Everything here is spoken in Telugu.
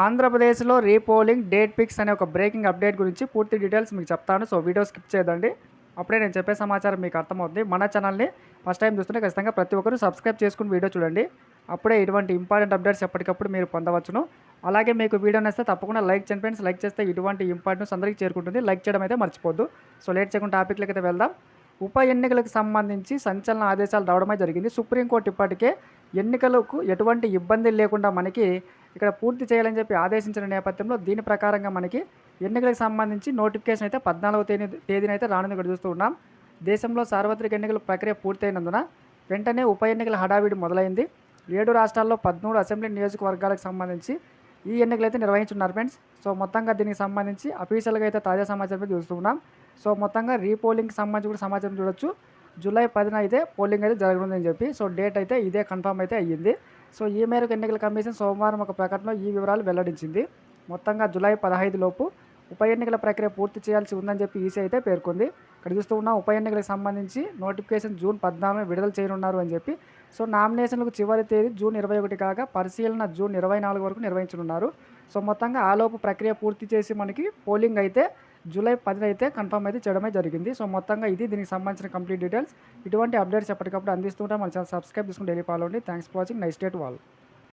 ఆంధ్రప్రదేశ్లో రీపోలింగ్ డేట్ పిక్స్ అనే ఒక బ్రేకింగ్ అప్డేట్ గురించి పూర్తి డీటెయిల్స్ మీకు చెప్తాను. సో వీడియో స్కిప్ చేయదండి. అప్పుడే నేను చెప్పే సమాచారం మీకు అర్థమవుతుంది. మన ఛానల్ని ఫస్ట్ టైం చూస్తుంటే ఖచ్చితంగా ప్రతి ఒక్కరు సబ్స్క్రైబ్ చేసుకుని వీడియో చూడండి. అప్పుడే ఇటువంటి ఇంపార్టెంట్ అప్డేట్స్ ఎప్పటికప్పుడు మీరు పొందవచ్చును. అలాగే మీకు వీడియో నచ్చితే తప్పకుండా లైక్ చేయండి ఫ్రెండ్స్. లైక్ చేస్తే ఇటువంటి ఇంపార్టెన్స్ అందరికీ చేరుకుంటుంది. లైక్ చేయడం అయితే మర్చిపోద్దు. సో లేట్ చేయకుండా టాపిక్లకి అయితే వెళ్దాం. ఉప ఎన్నికలకు సంబంధించి సంచలన ఆదేశాలు రావడమే జరిగింది. సుప్రీంకోర్టు ఇప్పటికే ఎన్నికలకు ఎటువంటి ఇబ్బంది లేకుండా మనకి ఇక్కడ పూర్తి చేయాలని చెప్పి ఆదేశించిన నేపథ్యంలో దీని ప్రకారంగా మనకి ఎన్నికలకు సంబంధించి నోటిఫికేషన్ అయితే పద్నాలుగో తేదీ తేదీన అయితే రానుంది ఇక్కడ చూస్తూ ఉన్నాం. దేశంలో సార్వత్రిక ఎన్నికల ప్రక్రియ పూర్తయినందున వెంటనే ఉప ఎన్నికల హడావిడి మొదలైంది. ఏడు రాష్ట్రాల్లో పదమూడు అసెంబ్లీ నియోజకవర్గాలకు సంబంధించి ఈ ఎన్నికలు అయితే నిర్వహించున్నారు ఫ్రెండ్స్. సో మొత్తంగా దీనికి సంబంధించి అఫీషియల్గా అయితే తాజా సమాచారం అయితే చూస్తున్నాం సో మొత్తంగా రీపోలింగ్కి సంబంధించి కూడా సమాచారం చూడొచ్చు. జూలై పదిన అయితే పోలింగ్ అయితే జరగనుందని చెప్పి సో డేట్ అయితే ఇదే కన్ఫర్మ్ అయితే అయ్యింది. సో ఈ మేరకు ఎన్నికల కమిషన్ సోమవారం ఒక ప్రకటనలో ఈ వివరాలు వెల్లడించింది. మొత్తంగా జూలై పదహైదు లోపు ఉప ఎన్నికల ప్రక్రియ పూర్తి చేయాల్సి ఉందని చెప్పి ఈసీ అయితే పేర్కొంది. ఇక్కడ చూస్తూ ఉన్న ఉప ఎన్నికలకు సంబంధించి నోటిఫికేషన్ జూన్ పద్నాలుగున విడుదల చేయనున్నారు అని చెప్పి. సో నామినేషన్లకు చివరి తేదీ జూన్ ఇరవై ఒకటి కాగా పరిశీలన జూన్ ఇరవై నాలుగు వరకు నిర్వహించనున్నారు. సో మొత్తంగా ఆలోపు ప్రక్రియ పూర్తి చేసి మనకి పోలింగ్ అయితే జూలై పదిన అయితే కన్ఫర్మ్ అయితే చేయడమే జరిగింది. సో మొత్తంగా ఇది దీనికి సంబంధించిన కంప్లీట్ డీటెయిల్స్. ఇటువంటి అప్డేట్స్ ఎప్పటికప్పుడు అందిస్తుంటే. మన ఛానల్ సబ్స్క్రైబ్ చేసుకుని డైలీ ఫాలో అండి థ్యాంక్స్ ఫర్ వాచింగ్. నైస్ డేట్ వాల్